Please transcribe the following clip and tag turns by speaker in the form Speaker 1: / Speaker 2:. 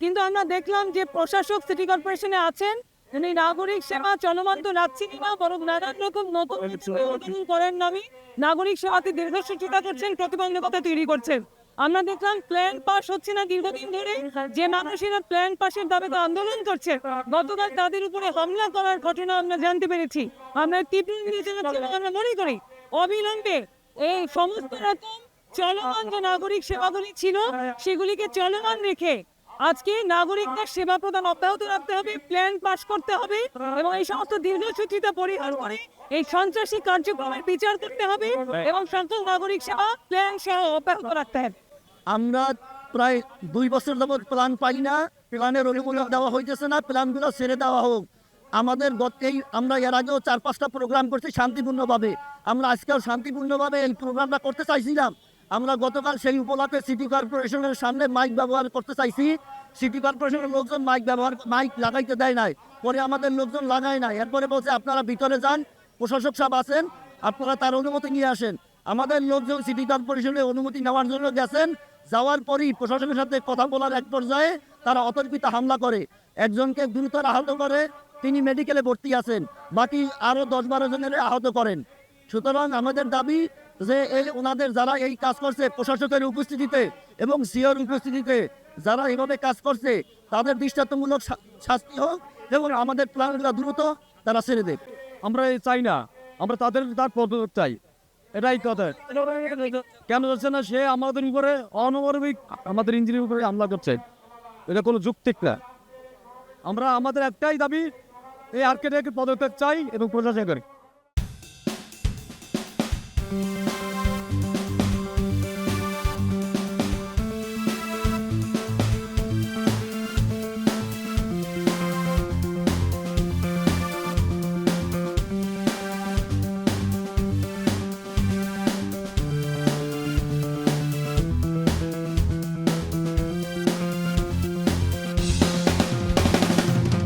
Speaker 1: কিন্তু আমরা দেখলাম যে প্রশাসক সিটি কর্পোরেশনে আছেন তিনি নাগরিক সেবা চলমান তো রাখছেনই না বরং নানান রকম নতুন করেন নামে নাগরিক সেবাতে দীর্ঘসূচিতা করছেন প্রতিবন্ধকতা তৈরি করছেন। আমরা দেখলাম প্ল্যান পাস হচ্ছে না দীর্ঘদিন ধরে। যে মানুষেরা প্ল্যান দাবিতে আন্দোলন করছে গতকাল তাদের উপরে হামলা করার ঘটনা আমরা জানতে পেরেছি। আমরা তীব্র আমরা মনে করি। অবিলম্বে এই সমস্ত রকম চলমান যে নাগরিক সেবাগুলি ছিল সেগুলিকে চলমান রেখে আজকে নাগরিকদের সেবা প্রদান অব্যাহত রাখতে হবে প্ল্যান পাস করতে হবে এবং এই সমস্ত দীর্ঘসূচিতা পরিহার করে এই সন্ত্রাসী কার্যক্রমের বিচার করতে হবে এবং সকল নাগরিক সেবা প্ল্যান সহ অব্যাহত রাখতে হবে।
Speaker 2: আমরা প্রায় দুই বছর যাবৎ প্ল্যান পাই না প্ল্যানের অনুমোদন দেওয়া হইতেছে না প্ল্যানগুলো ছেড়ে দেওয়া হোক। আমাদের গত- এই আমরা এর আগেও চার পাঁচটা প্রোগ্রাম করছি শান্তিপূর্ণভাবে। আমরা আজকেও শান্তিপূর্ণভাবে এই প্রোগ্রামটা করতে চাইছিলাম। আমরা গতকাল সেই উপলক্ষে সিটি কর্পোরেশনের সামনে মাইক ব্যবহার করতে চাইছি। সিটি কর্পোরেশনের লোকজন মাইক ব্যবহার মাইক লাগাইতে দেয় নাই। পরে আমাদের লোকজন লাগায় নাই। এরপরে বলছে, আপনারা ভিতরে যান, প্রশাসক সাহেব আছেন, আপনারা তার অনুমতি নিয়ে আসেন। আমাদের লোকজন সিটি কর্পোরেশনের অনুমতি নেওয়ার জন্য গেছেন। যাওয়ার পরই প্রশাসনের সাথে কথা বলার এক পর্যায়ে তারা অতর্কিত হামলা করে। একজনকে গুরুতর আহত করে, তিনি মেডিকেলে ভর্তি আছেন। বাকি আরও দশ বারো জনের আহত করেন। সুতরাং আমাদের দাবি যে এই ওনাদের যারা এই কাজ করছে প্রশাসকের উপস্থিতিতে এবং সিওর উপস্থিতিতে যারা এইভাবে কাজ করছে, তাদের দৃষ্টান্তমূলক শাস্তি হোক এবং আমাদের প্ল্যানগুলো দ্রুত তারা ছেড়ে দেয়
Speaker 3: আমরা এই চাই না। আমরা তাদের, তার পদক্ষেপ চাই। এটাই কথা। কেন যাচ্ছে না সে আমাদের উপরে অনবরবিক আমাদের ইঞ্জিনের উপরে হামলা করছে? এটা কোনো যুক্তিক না আমরা, আমাদের একটাই দাবি, এই আর্কেটের পদক্ষেপ চাই এবং you